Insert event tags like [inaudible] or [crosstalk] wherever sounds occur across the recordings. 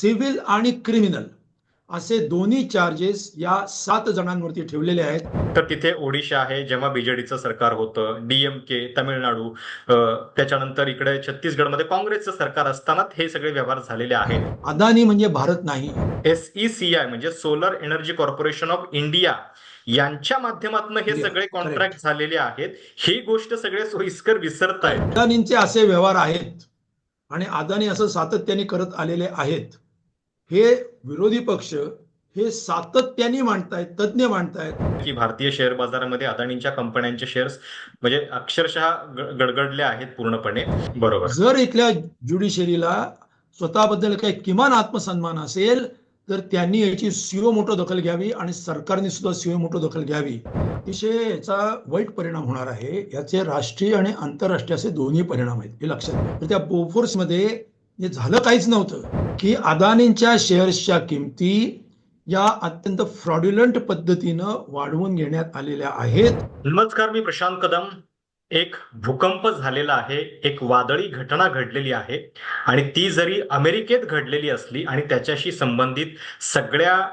Civil आणि criminal असे दोन्ही चार्जेस या सात जणांवरती ठेवलेले आहेत. तर तिथे ओडिशा आहे जेव्हा बीजेडीचं सरकार होतं डीएमके तामिळनाडू त्याच्यानंतर इकडे छत्तीसगडमध्ये काँग्रेसचं सरकार असताना हे सगळे व्यवहार झालेले आहेत. अदानी म्हणजे भारत नाही. एसईसीआय म्हणजे solar energy corporation of India यांच्या माध्यमातून हे सगळे कॉन्ट्रॅक्ट झालेले आहेत. ही गोष्ट सगळे सोयीस्कर विसरतायत. अदानींचे असे व्यवहार आहेत आणि अदानी असं सातत्याने करत आलेले आहेत. हे विरोधी पक्ष हे सातत्याने मांडतायत तज्ज्ञ मांडतायत. की भारतीय शेअर बाजारामध्ये अदानींच्या कंपन्यांचे शेअर्स म्हणजे अक्षरशः गडगडले आहेत पूर्णपणे. बरोबर. जर इथल्या ज्युडिशरीला स्वतःबद्दल काही किमान आत्मसन्मान असेल तर त्यांनी याची सिओ मोठो दखल घ्यावी आणि सरकारने सुद्धा सिओ मोठो दखल घ्यावी. अतिशय याचा वाईट परिणाम होणार आहे. याचे राष्ट्रीय आणि आंतरराष्ट्रीय असे दोन्ही परिणाम आहेत हे लक्षात घ्या. तर त्या बोफोर्समध्ये झालं काहीच नव्हतं की अदानींच्या शेअर्सच्या किमती या अत्यंत फ्रॉड्युलंट पद्धतीनं वाढवून घेण्यात आलेल्या आहेत. नमस्कार मी प्रशांत कदम. एक भूकंप झालेला आहे एक वादळी घटना घडलेली आहे आणि ती जरी अमेरिकेत घडलेली असली आणि त्याच्याशी संबंधित सगळ्या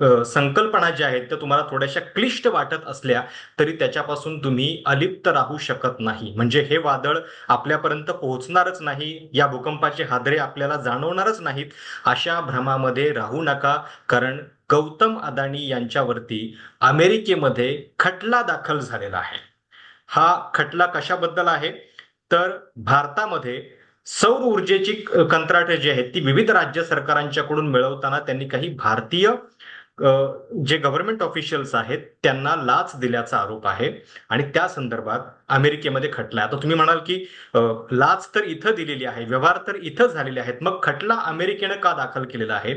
संकल्पना ज्या आहेत त्या तुम्हाला थोड्याशा क्लिष्ट वाटत असल्या तरी त्याच्यापासून तुम्ही अलिप्त राहू शकत नाही. म्हणजे हे वादळ आपल्यापर्यंत पोहोचणारच नाही या भूकंपाचे हादरे आपल्याला जाणवणारच नाहीत अशा भ्रमामध्ये राहू नका. कारण गौतम अदानी यांच्यावरती अमेरिकेमध्ये खटला दाखल झालेला आहे. हा खटला कशाबद्दल आहे? तर भारतामध्ये सौर ऊर्जेची कंत्राटे जी आहेत ती विविध राज्य सरकारांच्याकडून मिळवताना त्यांनी काही भारतीय जे गव्हर्नमेंट ऑफिशियल्स आहेत त्यांना लाच दिल्याचा आरोप आहे. आणि त्या संदर्भात अमेरिकेमध्ये खटला आहे. आता तुम्ही म्हणाल की लाच तर इथं दिलेली आहे व्यवहार तर इथं झालेले आहेत. मग खटला अमेरिकेनं का दाखल केलेला आहे?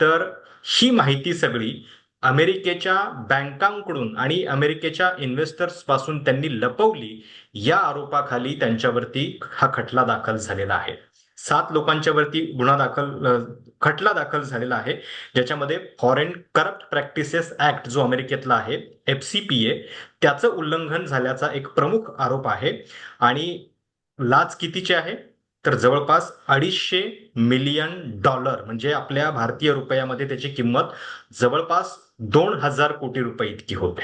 तर ही माहिती सगळी अमेरिकेच्या बँकांकडून आणि अमेरिकेच्या इन्व्हेस्टर्सपासून त्यांनी लपवली. या आरोपाखाली त्यांच्यावरती हा खटला दाखल झालेला आहे. सात लोकांच्यावरती गुन्हा दाखल खटला दाखल झालेला आहे ज्याच्यामध्ये फॉरेन करप्ट प्रॅक्टिसेस ऍक्ट जो अमेरिकेतला आहे एफ सी पी ए त्याचं उल्लंघन झाल्याचा एक प्रमुख आरोप आहे. आणि लाच कितीची आहे? तर जवळपास अडीचशे मिलियन डॉलर म्हणजे आपल्या भारतीय रुपयामध्ये त्याची किंमत जवळपास दोन हजार कोटी रुपये इतकी होते.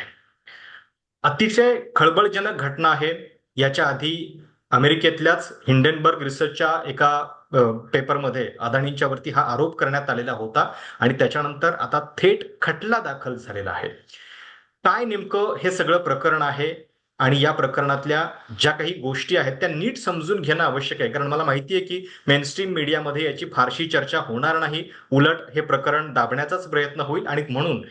अतिशय खळबळजनक घटना आहे. याच्या आधी अमेरिकेतल्याच हिंडनबर्ग रिसर्चच्या एका पेपरमध्ये अदानींच्या वरती हा आरोप करण्यात आलेला होता आणि त्याच्यानंतर आता थेट खटला दाखल झालेला आहे. काय नेमकं हे सगळं प्रकरण आहे? आणि या प्रकरणातल्या ज्या काही गोष्टी आहेत त्या नीट समजून घेणं आवश्यक आहे. कारण मला माहिती आहे की मेनस्ट्रीम मीडियामध्ये याची फारशी चर्चा होणार नाही. उलट हे प्रकरण दाबण्याचाच प्रयत्न होईल आणि म्हणून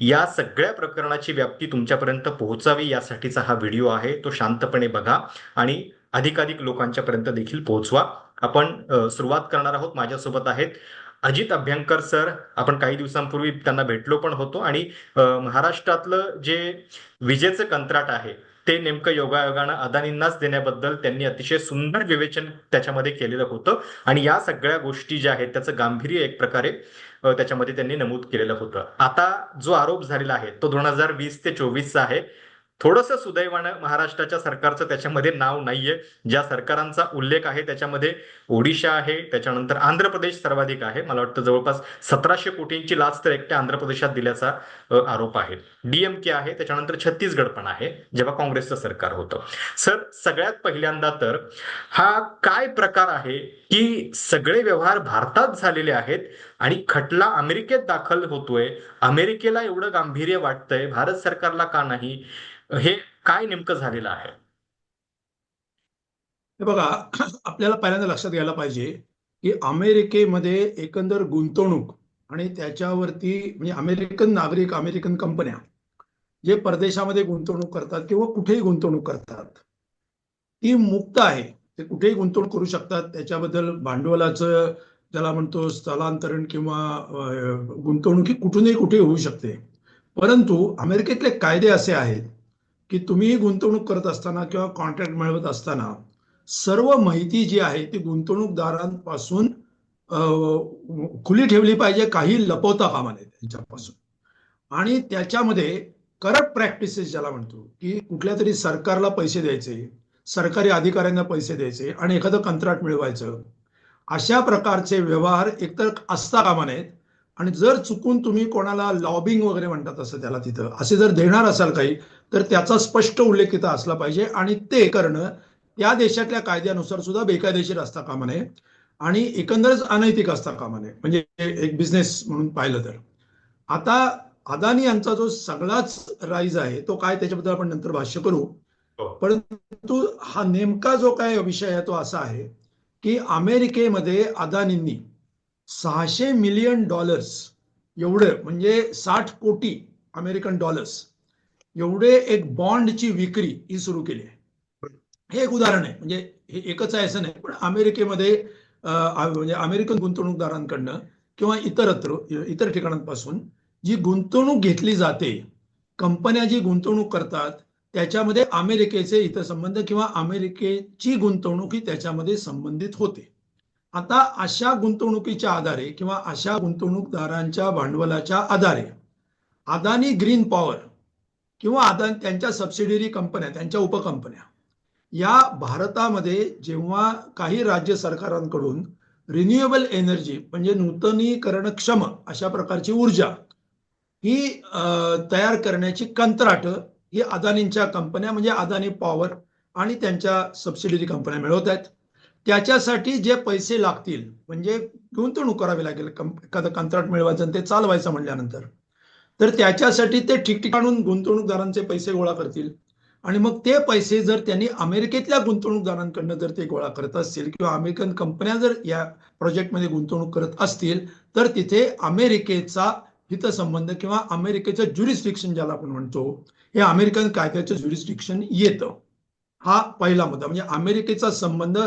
या सगळ्या प्रकरणाची व्याप्ती तुमच्यापर्यंत पोहोचावी यासाठीचा हा व्हिडिओ आहे. तो शांतपणे बघा आणि अधिकाधिक लोकांच्यापर्यंत देखील पोहोचवा. आपण सुरुवात करणार आहोत. माझ्यासोबत आहेत अजित अभ्यंकर सर. आपण काही दिवसांपूर्वी त्यांना भेटलो पण होतो आणि महाराष्ट्रातलं जे विजेचं कंत्राट आहे ते नेमकं योगायोगानं अदानींनाच देण्याबद्दल त्यांनी अतिशय सुंदर विवेचन त्याच्यामध्ये केलेलं होतं. आणि या सगळ्या गोष्टी ज्या आहेत त्याचं गांभीर्य एक प्रकारे त्याच्यामध्ये त्यांनी नमूद केलेलं होतं. आता जो आरोप झालेला आहे तो दोन हजार वीस ते चोवीसचा आहे. थोडंसं सुदैवानं महाराष्ट्राच्या सरकारचं त्याच्यामध्ये नाव नाहीये. ज्या सरकारांचा उल्लेख आहे त्याच्यामध्ये ओडिशा आहे त्याच्यानंतर आंध्र प्रदेश सर्वाधिक आहे. मला वाटतं जवळपास सतराशे कोटींची लाच तर एकट्या आंध्र प्रदेशात दिल्याचा आरोप आहे. डीएमके आहे त्याच्यानंतर छत्तीसगड पण आहे जेव्हा काँग्रेसचं सरकार होतं. सर सगळ्यात पहिल्यांदा तर हा काय प्रकार आहे की सगळे व्यवहार भारतात झालेले आहेत आणि खटला अमेरिकेत दाखल होतोय अमेरिकेला एवढं गांभीर्य वाटतंय भारत सरकारला का नाही? हे काय नेमकं झालेलं आहे? बघा आपल्याला पहिल्यांदा लक्षात घ्यायला पाहिजे की अमेरिकेमध्ये एकंदर गुंतवणूक आणि त्याच्यावरती म्हणजे अमेरिकन नागरिक अमेरिकन कंपन्या जे परदेशामध्ये गुंतवणूक करतात किंवा कुठेही गुंतवणूक करतात ती मुक्त आहे. ते कुठेही गुंतवणूक करू शकतात. त्याच्याबद्दल भांडवलाचं ज्याला म्हणतो स्थलांतरण किंवा गुंतवणूक ही कुठूनही कुठे होऊ शकते. परंतु अमेरिकेतले कायदे असे आहेत की तुम्ही गुंतवणूक करत असताना किंवा कॉन्ट्रॅक्ट मिळवत असताना सर्व माहिती जी आहे ती गुंतवणूकदारांपासून खुली ठेवली पाहिजे काही लपवता कामा नये त्यांच्यापासून. आणि त्याच्यामध्ये करप्ट प्रॅक्टिसेस ज्याला म्हणतो की कुठल्या तरी सरकारला पैसे द्यायचे सरकारी अधिकाऱ्यांना पैसे द्यायचे आणि एखादं कंत्राट मिळवायचं अशा प्रकारचे व्यवहार एकतर असता कामा नयेत. आणि जर चुकून तुम्ही कोणाला लॉबिंग वगैरे म्हणतात असं त्याला तिथं असे जर देणार असाल काही तर त्याचा स्पष्ट उल्लेख तिथं असला पाहिजे आणि ते करणं त्या देशातल्या कायद्यानुसार सुद्धा बेकायदेशीर असता कामा नये. आणि एकंदरच अनैतिक असता कामा नये म्हणजे एक बिझनेस म्हणून पाहिलं तर. आता अदानी यांचा जो सगळाच राईज आहे तो काय त्याच्याबद्दल आपण नंतर भाष्य करू. हो. परंतु हा नेमका जो काय विषय आहे तो असा आहे की अमेरिकेमध्ये अदानींनी सहाशे मिलियन डॉलर्स एवढं म्हणजे साठ कोटी अमेरिकन डॉलर्स एवढे एक बॉन्डची विक्री ही सुरू केली आहे. हे एक उदाहरण आहे. म्हणजे हे एकच आहे असं नाही पण अमेरिकेमध्ये म्हणजे अमेरिकन गुंतवणूकदारांकडनं किंवा इतरत्र इतर ठिकाणांपासून जी गुंतवणूक घेतली जाते कंपन्या जी गुंतवणूक करतात त्याच्यामध्ये अमेरिकेचे इतर संबंध किंवा अमेरिकेची गुंतवणूक ही त्याच्यामध्ये संबंधित होते. आता अशा गुंतवणुकीच्या आधारे किंवा अशा गुंतवणूकदारांच्या भांडवलाच्या आधारे अदानी ग्रीन पॉवर किंवा अदानी त्यांच्या सबसिडियरी कंपन्या त्यांच्या उपकंपन्या या भारतामध्ये जेव्हा काही राज्य सरकारांकडून रिन्युएबल एनर्जी म्हणजे नूतनीकरणक्षम अशा प्रकारची ऊर्जा ही तयार करण्याची कंत्राट ही अदानींच्या कंपन्या म्हणजे अदानी पॉवर आणि त्यांच्या सबसिडीरी कंपन्या मिळवत आहेत त्याच्यासाठी जे पैसे लागतील म्हणजे गुंतवणूक करावी लागेल एखादं कंत्राट मिळवायचं आणि ते चालवायचं म्हणल्यानंतर तर त्याच्यासाठी ते ठिकठिकाणून गुंतवणूकदारांचे पैसे गोळा करतील. आणि मग ते पैसे जर त्यांनी अमेरिकेतल्या गुंतवणूकदारांकडनं जर ते गोळा करत असतील किंवा अमेरिकन कंपन्या जर या प्रोजेक्टमध्ये गुंतवणूक करत असतील तर तिथे अमेरिकेचा हितसंबंध किंवा अमेरिकेचं ज्युरिस्डिक्शन ज्याला आपण म्हणतो हे अमेरिकन कायद्याचं ज्युरिस्डिक्शन येतं. हा पहिला मुद्दा. म्हणजे अमेरिकेचा संबंध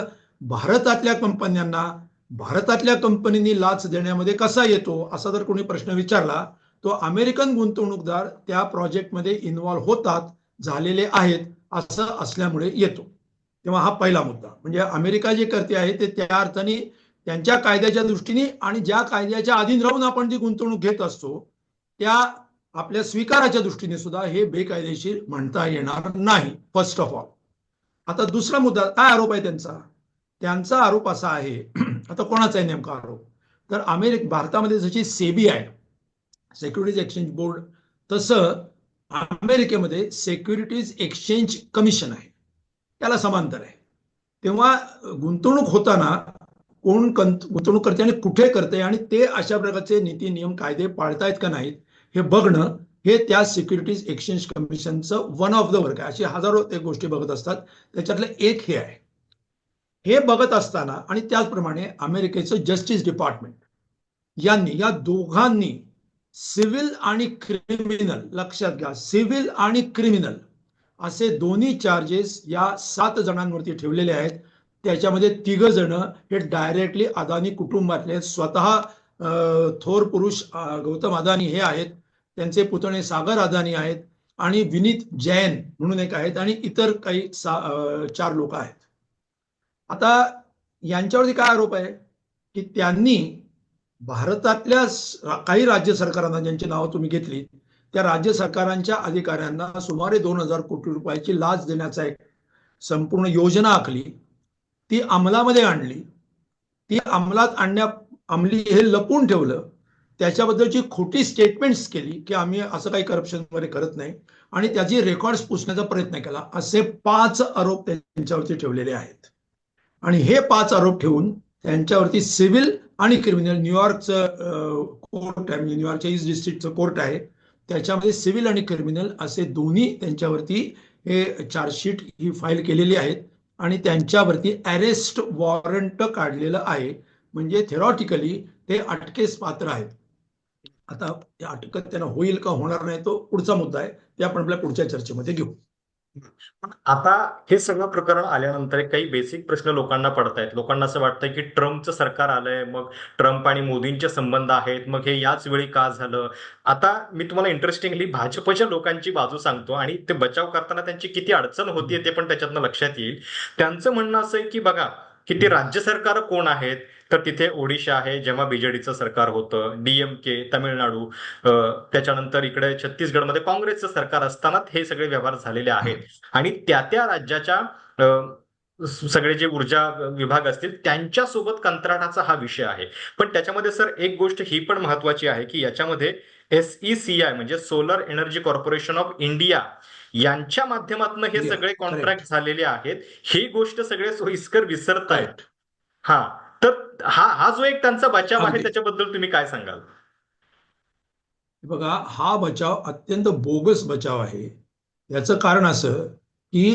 भारतातल्या कंपन्यांना भारतातल्या कंपनीनी लाच देण्यामध्ये कसा येतो असा जर कोणी प्रश्न विचारला तो अमेरिकन गुंतवणूकदार त्या प्रोजेक्टमध्ये इन्व्हॉल्व्ह होतात झालेले आहेत असं असल्यामुळे येतो. तेव्हा हा पहिला मुद्दा. म्हणजे अमेरिका जे करते आहे ते त्या अर्थाने त्यांच्या कायद्याच्या दृष्टीने आणि ज्या कायद्याच्या अधीन राहून आपण जी गुंतवणूक घेत असतो त्या आपल्या स्वीकाराच्या दृष्टीने सुद्धा हे बेकायदेशीर म्हणता येणार नाही फर्स्ट ऑफ ऑल आता दुसरा मुद्दा काय आरोप आहे त्यांचा? त्यांचा आरोप असा आहे [clears throat] आता कोणाचा आहे नेमका आरोप? तर अमेरिक भारतामध्ये जशी सेबी आहे सेक्युरिटीज एक्सचेंज बोर्ड तसं अमेरिकेमध्ये सेक्युरिटीज एक्सचेंज कमिशन आहे. त्याला समांतर आहे. तेव्हा गुंतवणूक होताना कोण गुंतवणूक करते आणि कुठे करते आणि ते अशा प्रकारचे नीती नियम कायदे पाळतायत का नाहीत हे बघणं हे त्या सिक्युरिटीज एक्सचेंज कमिशनचं वन ऑफ द वर्क आहे. अशी हजारो ते गोष्टी बघत असतात. त्याच्यातलं एक हे आहे. हे बघत असताना आणि त्याचप्रमाणे अमेरिकेचं जस्टिस डिपार्टमेंट यांनी या दोघांनी सिव्हिल आणि क्रिमिनल लक्षात घ्या सिव्हिल आणि क्रिमिनल असे दोन्ही चार्जेस या सात जणांवरती ठेवलेले आहेत. त्याच्यामध्ये तिघ जण हे डायरेक्टली अदानी कुटुंबातले स्वतः अं, थोर पुरुष गौतम अदानी हे आहेत. त्यांचे पुतणे सागर अदानी आहेत आणि विनीत जैन म्हणून एक आहेत आणि इतर काही चार लोक आहेत. आता यांच्यावरती काय आरोप आहे? की त्यांनी भारतातल्या काही राज्य सरकारांना ज्यांची नावं तुम्ही घेतली त्या राज्य सरकारांच्या अधिकाऱ्यांना सुमारे दोन हजार कोटी रुपयाची लाच देण्याचा एक संपूर्ण योजना आखली. ती अंमलामध्ये आणली. ती अंमलात आणण्या अंमली हे लपून ठेवलं. त्याच्याबद्दलची खोटी स्टेटमेंट्स केली की आम्ही असं काही करप्शन वगैरे करत नाही आणि त्याची रेकॉर्ड्स पुसण्याचा प्रयत्न केला. असे पाच आरोप त्यांच्यावरती ठेवलेले आहेत. आणि हे पाच आरोप ठेवून त्यांच्यावरती सिव्हिल आणि क्रिमिनल न्यूयॉर्कचं कोर्ट आहे म्हणजे न्यूयॉर्कच्या ईस्ट डिस्ट्रिक्टचं कोर्ट आहे. त्याच्यामध्ये सिव्हिल आणि क्रिमिनल असे दोन्ही त्यांच्यावरती हे चार्जशीट ही फाईल केलेली आहेत. आणि त्यांच्यावरती अरेस्ट वॉरंट काढलेलं आहे. म्हणजे थेरॉटिकली ते अटकेस पात्र आहेत. आता अटकत त्यांना होईल का होणार नाही तो पुढचा मुद्दा आहे. ते आपण आपल्या पुढच्या चर्चेमध्ये घेऊ. आता हे सगळं प्रकरण आल्यानंतर काही बेसिक प्रश्न लोकांना पडतायत. लोकांना असं वाटतंय की ट्रम्पचं सरकार आलंय मग ट्रम्प आणि मोदींचे संबंध आहेत मग हे याच वेळी का झालं? आता मी तुम्हाला इंटरेस्टिंगली भाजपच्या लोकांची बाजू सांगतो आणि ते बचाव करताना त्यांची किती अडचण होतीये ते पण त्याच्यातनं लक्षात येईल. त्यांचं म्हणणं असं आहे की बघा की ते राज्य सरकार कोण आहेत? तर तिथे ओडिशा आहे जेव्हा बीजेडीचं सरकार होतं डीएमके तामिळनाडू त्याच्यानंतर इकडे छत्तीसगडमध्ये काँग्रेसचं सरकार असताना हे सगळे व्यवहार झालेले आहेत. आणि त्या त्या राज्याच्या सगळे जे ऊर्जा विभाग असतील त्यांच्यासोबत कंत्राटाचा हा विषय आहे. पण त्याच्यामध्ये सर एक गोष्ट ही पण महत्वाची आहे की याच्यामध्ये एसईसीआय म्हणजे solar energy corporation of India यांच्या माध्यमातून हे सगळे कॉन्ट्रॅक्ट झालेले आहेत. ही गोष्ट सगळे सोयीस्कर विसरतायत. हा. तर हा हा जो एक त्यांचा बचाव आहे. त्याच्याबद्दल तुम्ही काय सांगाल बघा हा बचाव अत्यंत बोगस बचाव आहे याचं कारण असं की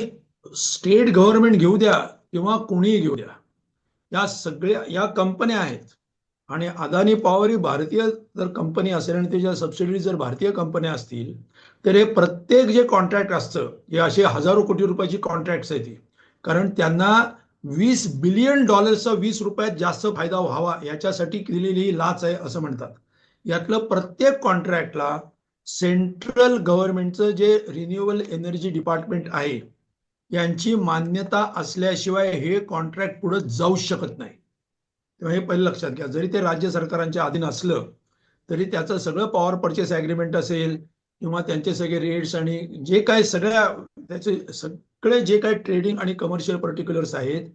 स्टेट गव्हर्नमेंट घेऊ द्या किंवा कोणीही घेऊ द्या या सगळ्या या कंपन्या आहेत आणि अदानी पॉवर ही भारतीय जर कंपनी असेल आणि त्याच्या सबसिडी जर भारतीय कंपन्या असतील तर हे प्रत्येक जे कॉन्ट्रॅक्ट असतं हे असे हजारो कोटी रुपयाची कॉन्ट्रॅक्ट्स आहेत ती. कारण त्यांना वीस बिलियन डॉलर्सचा वीस रुपयात जास्त फायदा व्हावा याच्यासाठी केलेली ही लाच आहे असं म्हणतात. यातलं प्रत्येक कॉन्ट्रॅक्टला सेंट्रल गव्हर्नमेंटचं जे रिन्युएबल एनर्जी डिपार्टमेंट आहे यांची मान्यता असल्याशिवाय हे कॉन्ट्रॅक्ट पुढे जाऊ शकत नाही. तेव्हा हे पहिलं लक्षात घ्या. जरी ते राज्य सरकारांच्या अधीन असलं तरी त्याचं सगळं पॉवर परचेस ॲग्रीमेंट असेल किंवा त्यांचे सगळे रेट्स आणि जे काय सगळ्या त्याचे सगळे जे काय ट्रेडिंग आणि कमर्शियल पर्टिक्युलर्स आहेत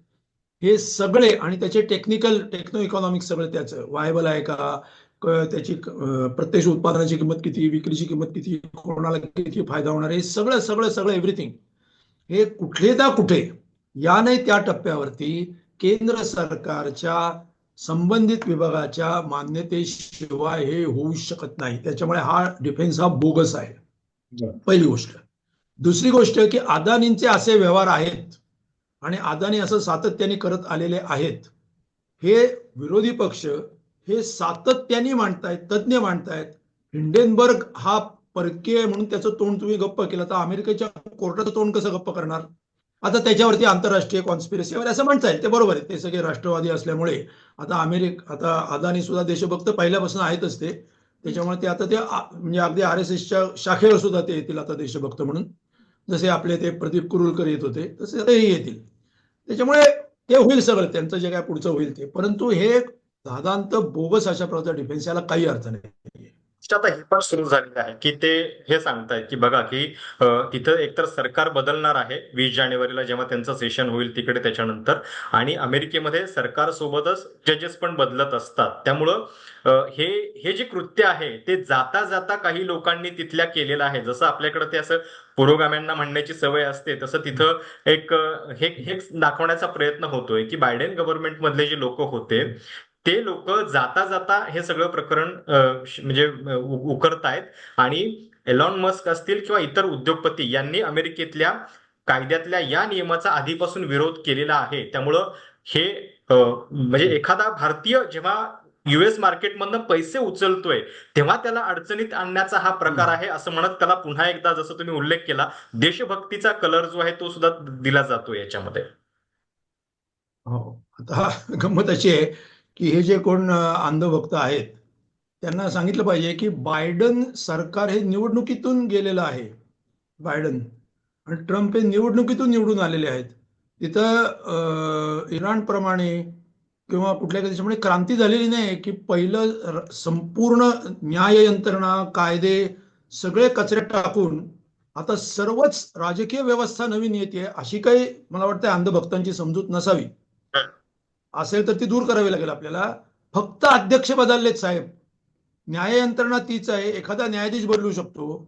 हे सगळे आणि त्याचे टेक्निकल टेक्नो इकॉनॉमिक्स सगळं त्याचं. वायबल आहे का? त्याची प्रत्यक्ष उत्पादनाची किंमत किती? विक्रीची किंमत किती? कोणाला किती फायदा होणार? आहे हे सगळं सगळं सगळं एव्हरीथिंग हे कुठले ना कुठे या नाही त्या टप्प्यावरती केंद्र सरकारच्या संबंधित विभागाच्या मान्यतेशिवाय हे होऊ शकत नाही. त्याच्यामुळे हा डिफेन्स हा बोगस आहे. पहिली गोष्ट. दुसरी गोष्ट की अदानींचे असे व्यवहार आहेत आणि अदानी असं सातत्याने करत आलेले आहेत. हे विरोधी पक्ष हे सातत्याने मांडतायत तज्ज्ञ मांडतायत. हिंडेनबर्ग हा परकीय म्हणून त्याचं तोंड तुम्ही गप्प केलं. तर अमेरिकेच्या कोर्टाचं तोंड कसं गप्प करणार? आता त्याच्यावरती आंतरराष्ट्रीय कॉन्स्पिरसी वगैरे असं म्हणता येईल. ते बरोबर आहे. ते सगळे राष्ट्रवादी असल्यामुळे. आता अमेरिक आता अदानी सुद्धा देशभक्त पहिल्यापासून आहेतच ते. त्याच्यामुळे ते आता ते म्हणजे अगदी आर एस एसच्या शाखेवर सुद्धा ते येतील आता देशभक्त म्हणून. जसे आपले ते प्रदीप कुरुलकर येत होते तसे तेही येतील. त्याच्यामुळे ते होईल सगळं त्यांचं जे काय पुढचं होईल ते. परंतु हे दादांत बोगस अशा प्रकारचा डिफेन्स याला काही अर्थ नाही. आता हे पण सुरू झालेलं आहे की ते हे सांगतायत की बघा की तिथं एकतर सरकार बदलणार आहे वीस जानेवारीला जेव्हा त्यांचं सेशन होईल तिकडे त्याच्यानंतर. आणि अमेरिकेमध्ये सरकार सोबतच जजेस पण बदलत असतात. त्यामुळं हे हे जे कृत्य आहे ते जाता जाता काही लोकांनी तिथल्या केलेलं आहे. जसं आपल्याकडे ते असं पुरोगाम्यांना म्हणण्याची सवय असते तसं तिथं एक हे हे दाखवण्याचा प्रयत्न होतोय की बायडेन गव्हर्नमेंट मधले जे लोक होते ते लोक जाता जाता हे सगळं प्रकरण म्हणजे उकरतायत आणि एलॉन मस्क असतील किंवा इतर उद्योगपती यांनी अमेरिकेतल्या कायद्यातल्या या नियमाचा आधीपासून विरोध केलेला आहे. त्यामुळं हे म्हणजे एखादा भारतीय जेव्हा युएस मार्केटमधनं पैसे उचलतोय तेव्हा त्याला अडचणीत आणण्याचा हा प्रकार आहे असं म्हणत त्याला पुन्हा एकदा जसं तुम्ही उल्लेख केला देशभक्तीचा कलर जो आहे तो सुद्धा दिला जातो याच्यामध्ये. हो आता गंमत अशी आहे की हे जे कोण अंधभक्त आहेत त्यांना सांगितलं पाहिजे की बायडन सरकार हे निवडणुकीतून गेलेलं आहे बायडन. आणि ट्रम्प हे निवडणुकीतून निवडून आलेले आहेत. तिथं इराणप्रमाणे किंवा कुठल्या देशामध्ये क्रांती झालेली नाही की पहिलं संपूर्ण न्याय यंत्रणा कायदे सगळे कचऱ्यात टाकून आता सर्वच राजकीय व्यवस्था नवीन येते अशी काही मला वाटतं अंधभक्तांची समजूत नसावी. असेल तर ती दूर करावी लागेल आपल्याला. फक्त अध्यक्ष बदललेत साहेब. न्याय यंत्रणा तीच आहे एखादा न्यायाधीश बदलू शकतो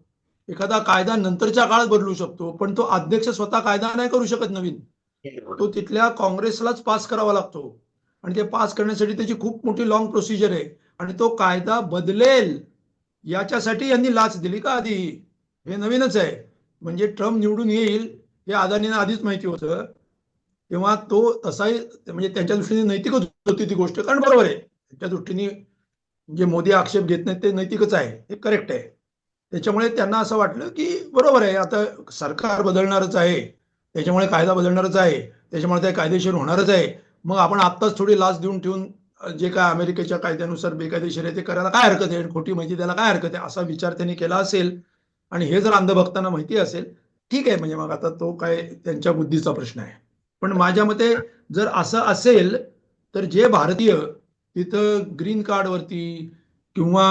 एखादा कायदा नंतरच्या काळात बदलू शकतो पण तो अध्यक्ष स्वतः कायदा नाही करू शकत नवीन. तो तिथल्या काँग्रेसलाच पास करावा लागतो. आणि ते पास करण्यासाठी त्याची खूप मोठी लॉंग प्रोसिजर आहे. आणि तो कायदा बदलेल याच्यासाठी यांनी लाच दिली का आधी? हे नवीनच आहे. म्हणजे ट्रम्प निवडून येईल हे आदानीने आधीच माहिती होतं. तेव्हा तो तसाही म्हणजे त्यांच्या दृष्टीने नैतिकच होती ती गोष्ट कारण बरोबर आहे. त्यांच्या दृष्टीने जे मोदी आक्षेप घेत नाहीत ते नैतिकच आहे. हे करेक्ट आहे. त्याच्यामुळे त्यांना असं वाटलं की बरोबर आहे आता सरकार बदलणारच आहे. त्याच्यामुळे कायदा बदलणारच आहे. त्याच्यामुळे ते कायदेशीर होणारच आहे. मग आपण आत्ताच थोडी लाच देऊन ठेवून जे काय अमेरिकेच्या कायद्यानुसार बेकायदेशीर आहे ते करायला काय हरकत आहे? खोटी माहिती द्यायला काय हरकत आहे? असा विचार त्यांनी केला असेल. आणि हे जर अंधभक्तांना माहिती असेल ठीक आहे. म्हणजे मग आता तो काय त्यांच्या बुद्धीचा प्रश्न आहे. पण माझ्या मते जर असं असेल तर जे भारतीय तिथं ग्रीन कार्डवरती किंवा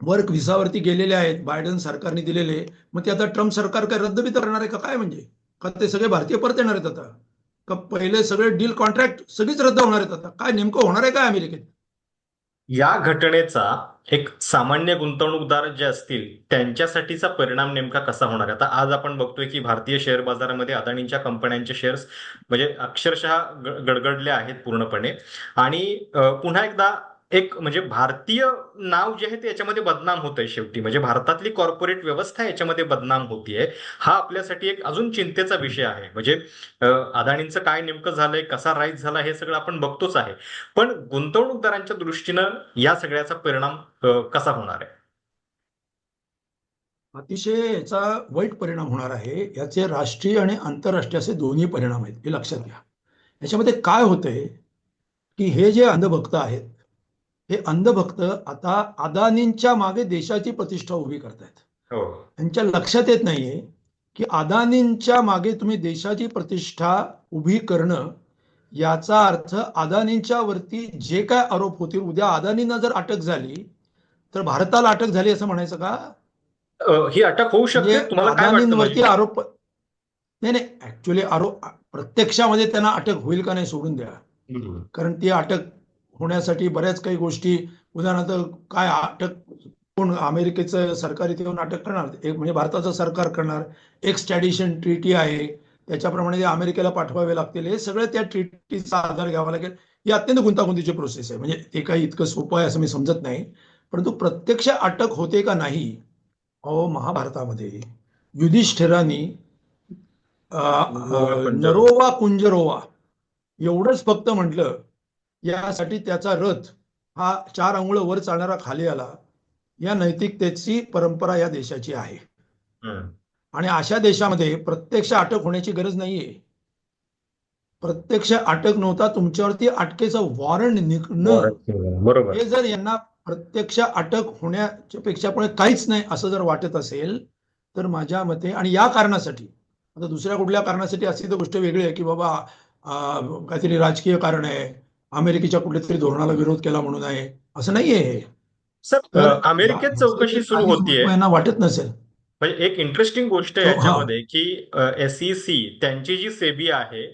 वर्क व्हिसावरती गेलेले आहेत बायडन सरकारने दिलेले मग ते आता ट्रम्प सरकार काय रद्द बी करणार आहे का? काय म्हणजे? का ते सगळे भारतीय परत येणार आहेत आता? का पहिले सगळे डील कॉन्ट्रॅक्ट सगळीच रद्द होणार आहेत आता. काय नेमकं होणार आहे काय अमेरिकेत? या घटनेचा एक सामान्य गुंतवणूकदार जे असतील त्यांच्यासाठीचा परिणाम नेमका कसा होणार आता आज आपण बघतोय की भारतीय शेअर बाजारामध्ये अदानींच्या कंपन्यांचे शेअर्स म्हणजे अक्षरशः गडगडले आहेत पूर्णपणे. आणि पुन्हा एकदा एक म्हणजे भारतीय नाव जे आहे ते याच्यामध्ये बदनाम होत आहे शेवटी. म्हणजे भारतातली कॉर्पोरेट व्यवस्था याच्यामध्ये बदनाम होतीये. हा आपल्यासाठी एक अजून चिंतेचा विषय आहे. म्हणजे अदाणींचं काय नेमकं झालंय कसा राईज झाला हे सगळं आपण बघतोच आहे. पण गुंतवणूकदारांच्या दृष्टीनं या सगळ्याचा परिणाम कसा होणार आहे? अतिशय याचा वाईट परिणाम होणार आहे. याचे राष्ट्रीय आणि आंतरराष्ट्रीय असे दोन्ही परिणाम आहेत. हे लक्षात घ्या. याच्यामध्ये काय होतंय की हे जे अंधभक्त आहेत हे अंधभक्त आता अदानींच्या मागे देशाची प्रतिष्ठा उभी करतायत. हो. त्यांच्या लक्षात येत नाहीये की अदानींच्या मागे तुम्ही देशाची प्रतिष्ठा उभी करणं याचा अर्थ अदानींच्या वरती जे काय आरोप होतील उद्या अदानींना जर अटक झाली तर भारताला अटक झाली असं म्हणायचं का? ही अटक होऊ शकते. म्हणजे वाटतं अदानींवरती म्हणजे? आरोप नाही नाही ऍक्च्युली आरोप प्रत्यक्षामध्ये त्यांना अटक होईल का नाही सोडून द्या. कारण ती अटक होण्यासाठी बऱ्याच काही गोष्टी उदाहरणार्थ काय अटक कोण अमेरिकेचं सरकार इथे येऊन अटक करणार? एक म्हणजे भारताचं सरकार करणार. एक्स्ट्रॅडिशन ट्रीटी आहे. त्याच्याप्रमाणे ते अमेरिकेला पाठवावे लागतील हे सगळं त्या ट्रीटीचा आधार घ्यावा लागेल. ही अत्यंत गुंतागुंतीची प्रोसेस आहे. म्हणजे ते काही इतकं सोपं आहे असं मी समजत नाही. परंतु प्रत्यक्ष अटक होते का नाही? अहो महाभारतामध्ये युधिष्ठिराने नरोवा कुंजरोवा एवढंच फक्त म्हटलं यासाठी त्याचा रथ हा चार अंगुळ वर चालणारा खाली आला. या नैतिकतेची परंपरा या देशाची आहे. आणि अशा देशामध्ये प्रत्यक्ष अटक होण्याची गरज नाहीये. प्रत्यक्ष अटक नव्हता तुमच्यावरती अटकेचं वॉरंट निघणं बरोबर. हे जर यांना प्रत्यक्ष अटक होण्याच्या पेक्षा पुढे काहीच नाही असं जर वाटत असेल तर माझ्या मते आणि या कारणासाठी आता दुसऱ्या कुठल्या कारणासाठी अशी तर गोष्ट वेगळी आहे की बाबा काहीतरी राजकीय कारण आहे अमेरिकेच्या कुठल्या तरी धोरणाला विरोध केला म्हणून आहे असं नाहीये हे सर अमेरिकेत चौकशी सुरू होतीये वाटत नसेल म्हणजे एक इंटरेस्टिंग गोष्ट आहे हो. याच्यामध्ये की एसईसी त्यांची जी सेबी आहे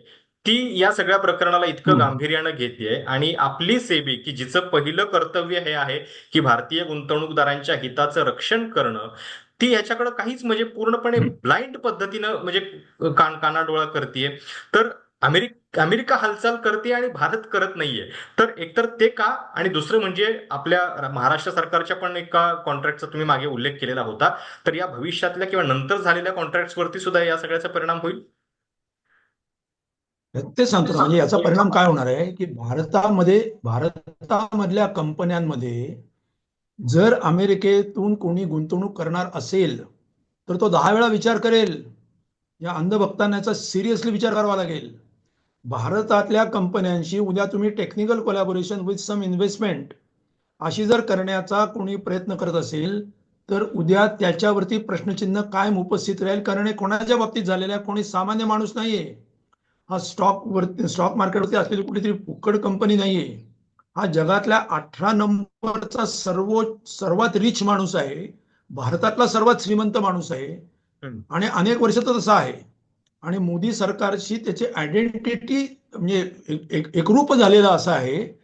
ती या सगळ्या प्रकरणाला इतकं. गांभीर्यानं घेतेय आणि आपली सेबी की जिचं पहिलं कर्तव्य हे आहे की भारतीय गुंतवणूकदारांच्या हिताचं रक्षण करणं ती याच्याकडे काहीच म्हणजे पूर्णपणे. ब्लाइंड पद्धतीनं म्हणजे कान कानाडोळा करतेय तर अमेरिक अमेरिका हालचाल करते आणि भारत करत नाहीये. तर एकतर ते का? आणि दुसरं म्हणजे आपल्या महाराष्ट्र सरकारच्या पण एका कॉन्ट्रॅक्टचा तुम्ही मागे उल्लेख केलेला होता. तर या भविष्यातल्या किंवा नंतर झालेल्या कॉन्ट्रॅक्ट वरती सुद्धा या सगळ्याचा परिणाम होईल? ते सांगतो म्हणजे याचा परिणाम काय होणार आहे की भारतामध्ये भारतामधल्या कंपन्यांमध्ये जर अमेरिकेतून कोणी गुंतवणूक करणार असेल तर तो दहा वेळा विचार करेल. या अंधभक्तांना याचा सिरियसली विचार करावा लागेल. भारतातल्या कंपन्यांशी उद्या तुम्ही technical collaboration with some investment अशी जर करण्याचा कोणी प्रयत्न करत असेल तर उद्या त्याच्यावरती प्रश्नचिन्ह कायम उपस्थित राहील. कारण हे कोणाच्या बाबतीत झालेलं आहे? कोणी सामान्य माणूस नाहीये. हा स्टॉक वरती स्टॉक मार्केटवरती असलेली कुठलीतरी फुक्कड कंपनी नाहीये. हा जगातल्या अठरा नंबरचा सर्व सर्वात रिच माणूस आहे. भारतातला सर्वात श्रीमंत माणूस आहे. आणि अनेक वर्ष तर तसा आहे. आणि मोदी सरकारशी त्याची आयडेंटिटी म्हणजे एक- एक- एकरूप झालेला असा आहे.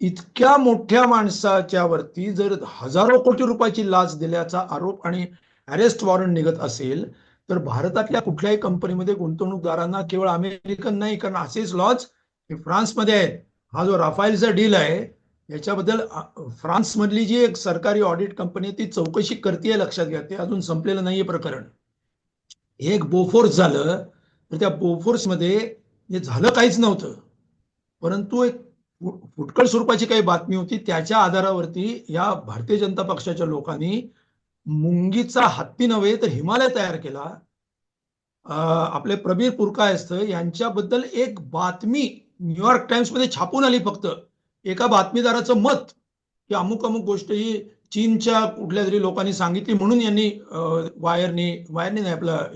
इतक्या मोठ्या माणसाच्या वरती जर हजारो कोटी रुपयाची लाच दिल्याचा आरोप आणि अरेस्ट वॉरंट निघत असेल तर भारतातल्या कुठल्याही कंपनीमध्ये गुंतवणूकदारांना केवळ अमेरिकन नाही कारण असेच लॉज फ्रान्समध्ये आहेत. हा जो राफायलचा डील आहे याच्याबद्दल फ्रान्समधली जी एक सरकारी ऑडिट कंपनी ती चौकशी करते लक्षात घ्या. ते अजून संपलेलं नाहीये प्रकरण. एक बोफोर्स झालं तर त्या बोफोर्समध्ये हे झालं काहीच नव्हतं. परंतु एक फुटकळ स्वरूपाची काही बातमी होती त्याच्या आधारावरती या भारतीय जनता पक्षाच्या लोकांनी मुंगीचा हत्ती नव्हे तर हिमालय तयार केला. आपले प्रबीर पुरकायस्थ यांच्याबद्दल एक बातमी न्यूयॉर्क टाइम्समध्ये छापून आली फक्त. एका बातमीदाराचं मत की अमुक अमुक गोष्ट ही चीनच्या कुठल्या तरी लोकांनी सांगितली म्हणून यांनी वायरनी वायरनी नाही आपलं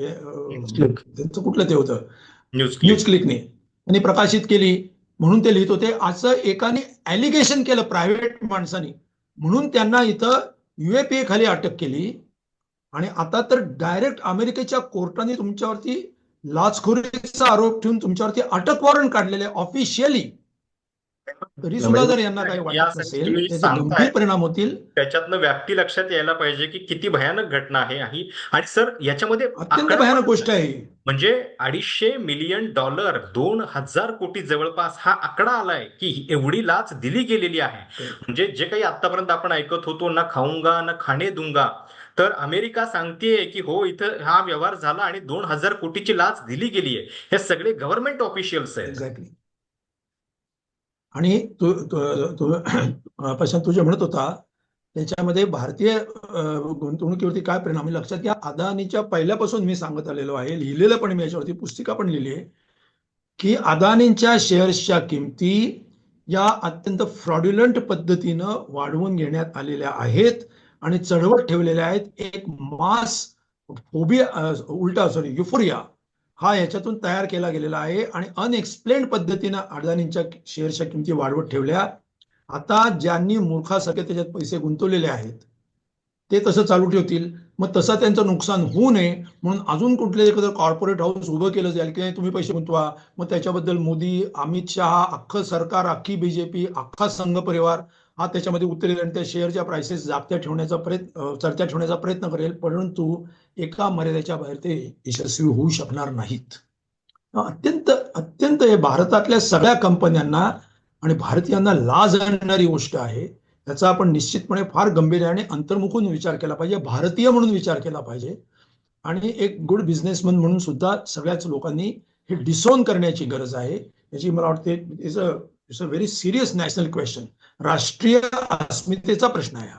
त्यांचं कुठलं ते होतं? न्यूज न्यूज क्लिकने त्यांनी प्रकाशित केली. म्हणून ते लिहित होते. असं एकाने ॲलिगेशन केलं प्रायव्हेट माणसानी. म्हणून त्यांना इथं युएपीए खाली अटक केली. आणि आता तर डायरेक्ट अमेरिकेच्या कोर्टाने तुमच्यावरती लाचखोरीचा आरोप ठेवून तुमच्यावरती अटक वॉरंट काढलेले ऑफिशियली तरी सुद्धा जर यांना काही वाटत तुम्ही त्याचे. गंभीर परिणाम होतील. त्याच्यातनं व्याप्ती लक्षात यायला पाहिजे की किती भयानक घटना आहे ही. आणि सर याच्यामध्ये अत्यंत भयानक गोष्ट आहे. म्हणजे अडीचशे मिलियन डॉलर दोन हजार कोटी जवळपास हा आकडा आलाय की एवढी लाच दिली गेलेली आहे. म्हणजे जे काही आतापर्यंत आपण ऐकत होतो ना खाऊंगा ना खाणे दूंगा तर अमेरिका सांगतेय की हो इथं हा व्यवहार झाला आणि दोन हजार कोटीची लाच दिली गेली आहे हे सगळे गव्हर्नमेंट ऑफिशियल्स आहेत. एक्झॅक्टली आणि तू तू- प्रशांत तू जे म्हणत होता त्याच्यामध्ये भारतीय गुंतवणुकीवरती काय परिणाम? लक्षात घ्या अदानीच्या पहिल्यापासून मी सांगत आलेलो आहे लिहिलेलं पण मी याच्यावरती पुस्तिका पण लिहिली आहे की अदानींच्या शेअर्सच्या किमती या अत्यंत फ्रॉड्युलंट पद्धतीनं वाढवून घेण्यात आलेल्या आहेत आणि चढवत ठेवलेल्या आहेत. एक मास फोबिया उलटा सॉरी युफोरिया हा याच्यातून तयार केला गेलेला आहे आणि अनएक्सप्लेन पद्धतीनं अडाणींच्या शेअरच्या किमती वाढवत ठेवल्या. आता ज्यांनी मूर्खासारखे त्याच्यात पैसे गुंतवलेले आहेत ते तसं चालू ठेवतील. मग तसं त्यांचं नुकसान होऊ नये म्हणून अजून कुठले एखादं कॉर्पोरेट हाऊस उभं केलं जाईल की नाही तुम्ही पैसे गुंतवा. मग त्याच्याबद्दल मोदी अमित शहा अख्खं सरकार अख्खी बीजेपी अख्खा संघ परिवार हा त्याच्यामध्ये उतरेल आणि त्या शेअरच्या प्राइसेस जागत्या ठेवण्याचा प्रयत्न चर्चा चढत्या ठेवण्याचा प्रयत्न करेल. परंतु एका मर्यादेच्या बाहेर ते यशस्वी होऊ शकणार नाहीत. अत्यंत अत्यंत हे भारतातल्या सगळ्या कंपन्यांना आणि भारतीयांना लाज आणणारी गोष्ट आहे. याचा आपण निश्चितपणे फार गंभीर्याने अंतर्मुखून विचार केला पाहिजे भारतीय म्हणून विचार केला पाहिजे. आणि एक गुड बिझनेसमन म्हणून सुद्धा सगळ्याच लोकांनी हे डिसोन करण्याची गरज आहे. याची मला वाटते is a it's a very serious national question राष्ट्रीय अस्मितेचा प्रश्न आहे हा.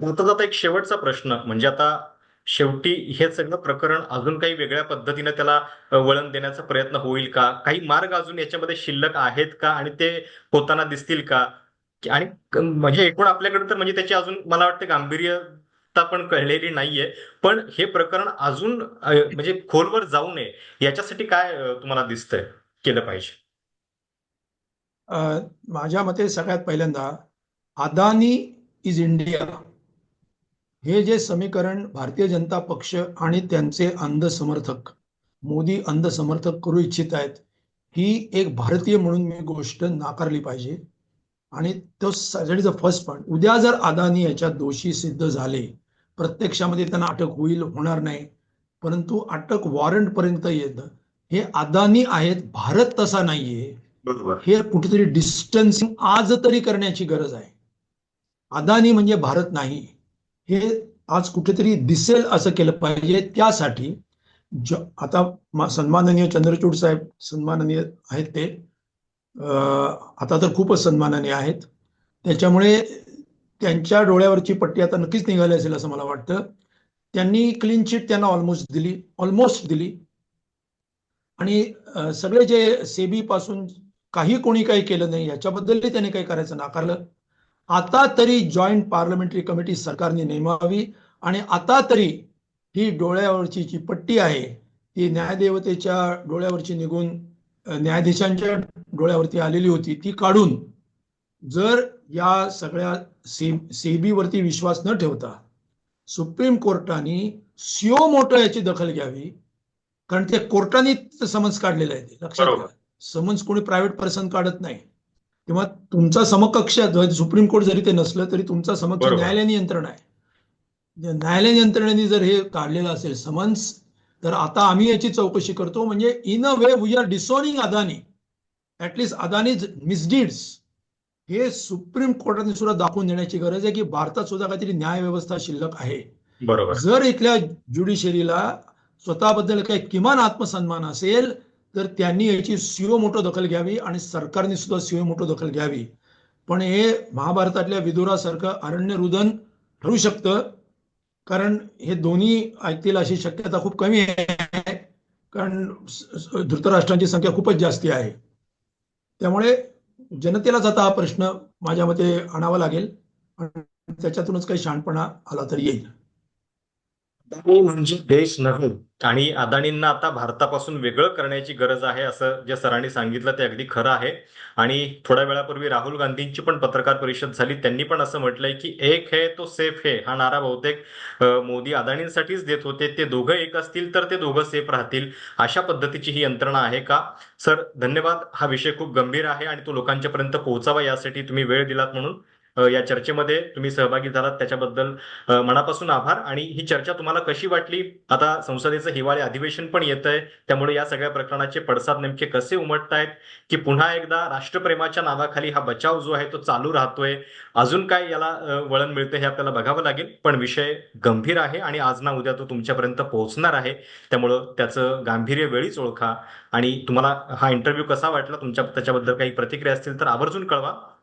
जाता जाता एक शेवटचा प्रश्न म्हणजे आता शेवटी हे सगळं प्रकरण अजून काही वेगळ्या पद्धतीने त्याला वळण देण्याचा प्रयत्न होईल का? काही मार्ग अजून याच्यामध्ये शिल्लक आहेत का? आणि ते होताना दिसतील का? आणि म्हणजे एकूण आपल्याकडे तर म्हणजे त्याची अजून मला वाटतं गांभीर्यता पण कळलेली नाहीये. पण हे प्रकरण अजून म्हणजे खोलवर जाऊ नये याच्यासाठी काय तुम्हाला दिसतंय केलं पाहिजे? माझ्या मते सगळ्यात पहिल्यांदा अदानी इज इंडिया हे जे समीकरण भारतीय जनता पक्ष आणि त्यांचे अंध समर्थक मोदी अंध समर्थक करू इच्छित आहेत ही एक भारतीय म्हणून मी गोष्ट नाकारली पाहिजे. आणि तो इज अ फर्स्ट पॉईंट उद्या जर अदानी याच्यात दोषी सिद्ध झाले प्रत्यक्षामध्ये त्यांना अटक होईल होणार नाही परंतु अटक वॉरंट पर्यंत येतं हे अदानी आहेत भारत तसा नाहीये. हे कुठेतरी डिस्टन्सिंग आज तरी करण्याची गरज आहे. अदानी म्हणजे भारत नाही. हे आज कुठेतरी दिसेल असं केलं पाहिजे. त्यासाठी ज आता सन्माननीय चंद्रचूड साहेब सन्माननीय आहेत ते. आता तर खूपच सन्माननीय आहेत. त्याच्यामुळे त्यांच्या डोळ्यावरची पट्टी आता नक्कीच निघाली असेल असं मला वाटतं. त्यांनी क्लीन चिट त्यांना ऑलमोस्ट दिली ऑलमोस्ट दिली. आणि सगळे जे सेबी पासून काही कोणी काही केलं नाही याच्याबद्दलही त्यांनी काही करायचं नाकारलं. आता तरी जॉईंट पार्लमेंटरी कमिटी सरकारने नेमावी आणि आता तरी ही डोळ्यावरची जी पट्टी आहे ती न्यायदेवतेच्या डोळ्यावरची निघून न्यायाधीशांच्या डोळ्यावरती आलेली होती ती काढून जर या सगळ्या से सेबीवरती विश्वास न ठेवता सुप्रीम कोर्टाने सिओ मोटो याची दखल घ्यावी कारण ते कोर्टाने समन्स काढलेलं आहे लक्षात. घ्या समन्स कोणी प्रायव्हेट पर्सन काढत नाही तेव्हा तुमचा समकक्ष सुप्रीम कोर्ट जरी ते नसलं तरी तुमचा समक्ष. न्यायालयीन यंत्रणा आहे. न्यायालयीन यंत्रणेने जर हे काढलेलं असेल समन्स तर आता आम्ही याची चौकशी करतो. म्हणजे in a way we are disowning Adani at least Adani's misdeeds हे सुप्रीम कोर्टाने सुद्धा दाखवून देण्याची गरज आहे की भारतात सुद्धा काहीतरी न्याय व्यवस्था शिल्लक आहे. बरोबर. जर इथल्या ज्युडिशरीला स्वतःबद्दल काही किमान आत्मसन्मान असेल तर त्यांनी याची सीओ मोठो दखल घ्यावी आणि सरकारने सुद्धा सीओ मोठो दखल घ्यावी. पण हे महाभारतातल्या विदुरासारखं अरण्य रुदन ठरू शकतं कारण हे दोन्ही ऐकतील अशी शक्यता खूप कमी आहे कारण धृतराष्ट्रांची संख्या खूपच जास्ती आहे. त्यामुळे जनतेलाच आता हा प्रश्न माझ्या मते आणावा लागेल आणि त्याच्यातूनच काही शहाणपणा आला तर येईल. अदानी म्हणजे देश नव्हे. आणि अदानींना आता भारतापासून वेगळं करण्याची गरज आहे असं जे सरांनी सांगितलं ते अगदी खरं आहे. आणि थोड्या वेळापूर्वी राहुल गांधींची पण पत्रकार परिषद झाली. त्यांनी पण असं म्हटलंय की एक है तो सेफ है. हा नारा बहुतेक मोदी अदानींसाठीच देत होते. ते दोघं एक असतील तर ते दोघं सेफ राहतील. अशा पद्धतीची ही यंत्रणा आहे का? सर धन्यवाद. हा विषय खूप गंभीर आहे आणि तो लोकांच्यापर्यंत पोहोचावा यासाठी तुम्ही वेळ दिलात म्हणून. या चर्चेमध्ये तुम्ही सहभागी झालात. त्याच्याबद्दल मनापासून आभार. आणि ही चर्चा तुम्हाला कशी वाटली? आता संसदेचं हिवाळी अधिवेशन पण येत आहे त्यामुळे या सगळ्या प्रकरणाचे पडसाद नेमके कसे उमटतायत? की पुन्हा एकदा राष्ट्रप्रेमाच्या नावाखाली हा बचाव जो आहे तो चालू राहतोय. अजून काय याला वळण मिळतं हे आपल्याला बघावं लागेल. पण विषय गंभीर आहे आणि आज ना उद्या तो तुमच्यापर्यंत पोहोचणार आहे. त्यामुळं त्याचं गांभीर्य वेळीच ओळखा. आणि तुम्हाला हा इंटरव्ह्यू कसा वाटला? तुमच्या त्याच्याबद्दल काही प्रतिक्रिया असतील तर आवर्जून कळवा.